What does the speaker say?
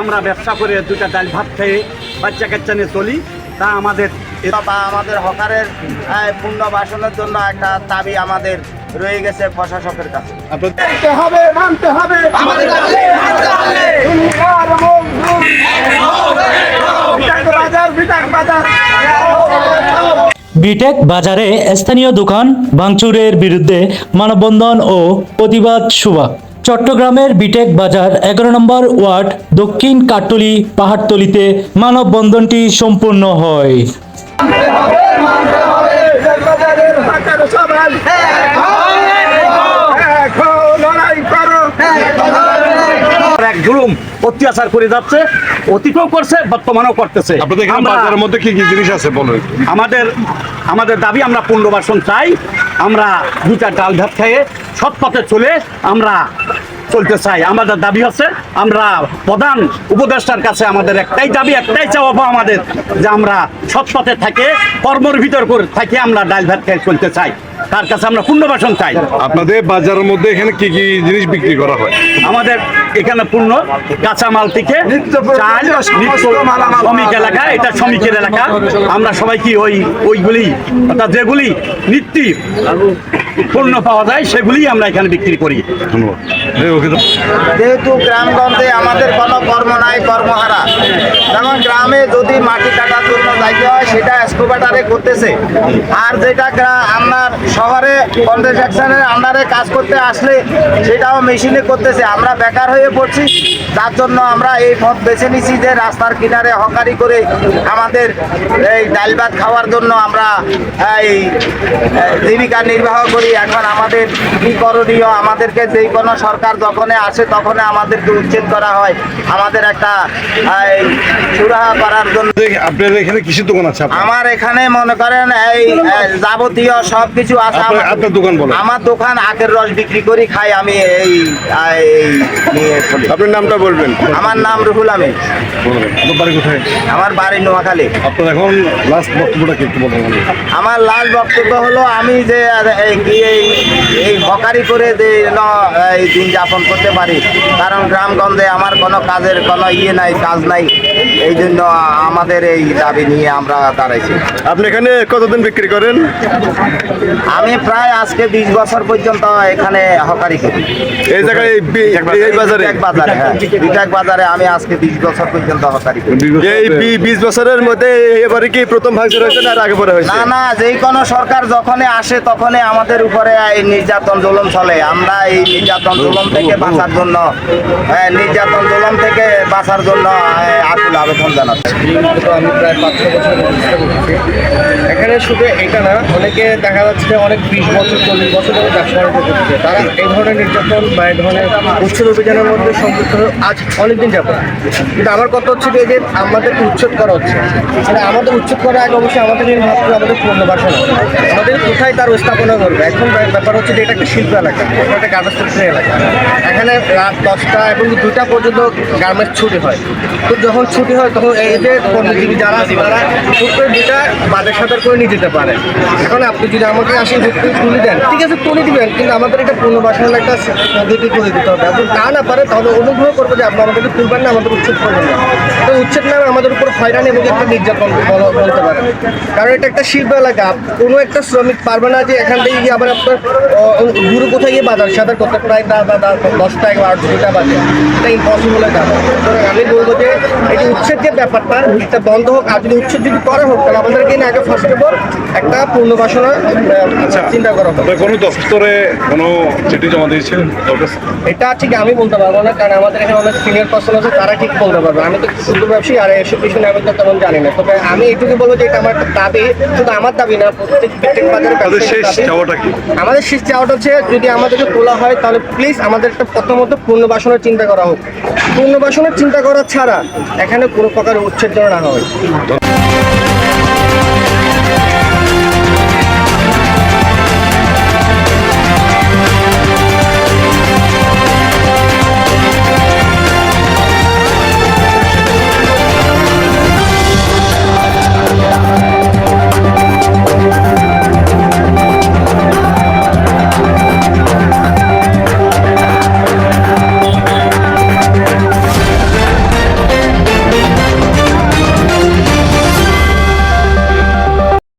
আমরা ব্যবসা করে দুটা ডাল ভাত খেয়ে বাচ্চা কাচ্চা নিয়ে চলি। তা আমাদের বা আমাদের হকারের আহ, পুনর্বাসনের জন্য একটা দাবি আমাদের রয়ে গেছে প্রশাসকের কাছে। মানতে হবে মানতে হবে। আমাদের বাজার বিটাক বাজার। বিটেক বাজারে স্থানীয় দোকান ভাঙচুরের বিরুদ্ধে মানববন্ধন ও প্রতিবাদ সভা। চট্টগ্রামের বিটেক বাজার এগারো নম্বর ওয়ার্ড দক্ষিণ কাটলি পাহাড়তলিতে মানববন্ধনটি সম্পূর্ণ হয় বাজারের হাটের সবাই এখন লড়াই করো এক জুলুম অত্যাচার করে যাচ্ছে অতীতও করছে বর্তমানেও করতেছে। আপনাদের আমরা- বাজারের মধ্যে কি কি জিনিস আছে বলুন? আমাদের আমাদের দাবি আমরা পুনর্বাসন চাই আমরা দুটা ডাল ভাত খেয়ে সৎ পথে চলে আমরা চলতে চাই। আমাদের দাবি হচ্ছে আমরা প্রধান উপদেষ্টার কাছে আমাদের একটাই দাবি একটাই চাওয়া পাওয়া আমাদের যে আমরা সৎ পথে থাকে কর্মর ভিতর করে থাকে আমরা ডাল ভাত খেয়ে চলতে চাই। তার কাছে আমরা পুনর্বাসন চাই। আপনাদের বাজারের মধ্যে এখানে কি কি জিনিস বিক্রি করা হয়? আমাদের এখানে পূর্ণ কাঁচামাল থেকে চাল শ্রমিক এলাকা এটা শ্রমিকের এলাকা। আমরা সবাই কি ওই ওইগুলি অর্থাৎ যেগুলি নিত্য পণ্য পাওয়া যায় সেগুলি আমরা এখানে বিক্রি করি। যেহেতু গ্রামগঞ্জে আমাদের কোনো কর্ম নাই কর্মহারা যেমন গ্রামে যদি মাটি কাটার জন্য যাইতে হয় সেটা এক্সকোভেটারে করতেছে। আর যেটা আপনার শহরে কন্ট্রাকশনের আন্ডারে কাজ করতে আসলে সেটাও মেশিনে করতেছে। আমরা বেকার হয়ে পড়ছি। তার জন্য আমরা এই পথ বেছে নিছি যে রাস্তার কিনারে হকারি করে আমাদের এই ডাল ভাত খাওয়ার জন্য আমরা এই জীবিকা নির্বাহ করি। এখন আমাদের কি করণীয়? আমাদেরকে যেই কোনো সরকার যখন আসে তখন আমাদেরকে উচ্ছেদ করা হয়। আমাদের একটা এই, সুরাহা করার জন্য। আপনাদের এখানে কিছু দোকান আছে আমার এখানে মনে করেন এই যাবতীয় সব কিছু আছে। আপনার- আমার- দোকান বলেন। আমার দোকান আখের রস বিক্রি করি খাই আমি এই। আপনার নামটা বলবেন। আমার নাম রুহুল আমি। আপনার বাড়ি কোথায়? আমার বাড়ি নোয়াখালী। আপনার এখন লাস্ট বক্তব্যটা কি একটু বলবেন আমার লাস্ট বক্তব্য হলো আমি যে এই এই হকারি করে যে এই দিন যাপন করতে পারি। কারণ গ্রামগঞ্জে আমার কোনো কাজের কোনো ইয়ে নাই কাজ নাই। এই জন্য আমাদের এই দাবি নিয়ে আমরা দাঁড়াইছি। আপনি এখানে কতদিন বিক্রি করেন? আমি প্রায় আজকে বিশ বছর পর্যন্ত এখানে হকারি করি। এই জায়গায় এই বাজারে। বাজারে? হ্যাঁ। বিটাক বাজারে। আমি আজকে বিশ বছর পর্যন্ত হকারি করি। এই বিশ বছরের মধ্যে এবারে কি প্রথম ভাগ হয়েছে না আগে পরে হয়েছে? না না যেই কোনো সরকার যখনই আসে তখনই আমাদের উপরে এই নির্যাতন জুলুম চলে। আমরা এই নির্যাতন জুলুম থেকে বাঁচার জন্য হ্যাঁ, নির্যাতন জুলুম থেকে বাঁচার জন্য আহ, আকুল আবেদন জানাচ্ছি। আমি প্রায় বছর এখানে শুধু এটা না অনেকে দেখা যাচ্ছে অনেক বিশ বছর চল্লিশ বছর ধরে ব্যবসা করছে। তারা এই ধরনের নির্যাতন বা এই ধরনের উচ্ছেদ অভিযানের মধ্যে হয়ে আজ অনেকদিন যাব কিন্তু আমার কথা হচ্ছে যে এই যে আমাদেরকে উচ্ছেদ করা হচ্ছে। মানে আমাদের উচ্ছেদ করার আগে অবশ্যই আমাদের আমাদের পুনর্বাসন আমাদের কোথায় তার স্থাপনা করবে? এখন ব্যাপ- ব্যাপার হচ্ছে যে এটা একটা শিল্প এলাকা, এটা একটা গার্মেন্টস ফ্যাক্টরি এলাকা। এখানে রাত দশটা এবং দুটা পর্যন্ত গার্মেন্টস ছুটি হয়। তো যখন ছুটি হয়, তখন এই যে কর্মজীবী যারা আছে, তারা প্রত্যেক দুইটা বাজার সাদার করে নিয়ে যেতে পারে। এখন আপনি যদি আমাকে আসে হুট করে তুলে দেন, ঠিক আছে, তুলে দিবেন, কিন্তু আমাদের এটা পুনর্বাসনের একটা পদ্ধতি করে দিতে হবে। এবং তা না পারে, তাহলে অনুগ্রহ করব যে আপনি আমাদেরকে তুলবেন না, আমাদের উচ্ছেদ করবেন না। তো উচ্ছেদ নামে আমাদের উপর হয়রানি এবং একটা নির্যাতন বল- বলতে পারেন। কারণ এটা একটা শিল্প এলাকা, কোনো একটা শ্রমিক পারবে না যে এখান থেকে গিয়ে আবার আপনার গুরু কোথায় গিয়ে বাজার? সাথে করতে প্রায় দা- দা- দা- দশটা এগারো দুটা বাজে। এটা ইম্পসিবল একটা সুতরাং আমি বলব যে এই যে উচ্ছেদ যে ব্যাপারটা এটা বন্ধ হোক আর যদি উচ্ছেদ যদি করা হোক তাহলে আমাদেরকে নিয়ে আগে ফার্স্ট অফ অল একটা পুনর্বাসনা আহ, চিন্তা করা হবে। কোনো দপ্তরে কোনো চিঠি জমা দিয়েছেন এটা ঠিক আমি বলতে পারব না কারণ আমাদের এখানে অনেক সিনিয়র পার্সন আছে তারা ঠিক বলতে পারবে। আমি তো শুধু ব্যবসায়ী আর এসব বিষয়ে আমি তো তেমন জানি না। তবে আমি এটুকু বলব যে এটা আমার দাবি শুধু আমার দাবি না। প্রত্যেক প্রত্যেক বাজারে ব্যবসায়ীর শেষ দাবি। চাওয়াটা হচ্ছে যদি আমাদেরকে তোলা হয়, তাহলে প্লিজ আমাদের একটা প্রথমত পূর্ণবাসনের চিন্তা করা হোক পূর্ণবাসনের চিন্তা করা ছাড়া এখানে কোনো প্রকার উচ্ছেদ না হয়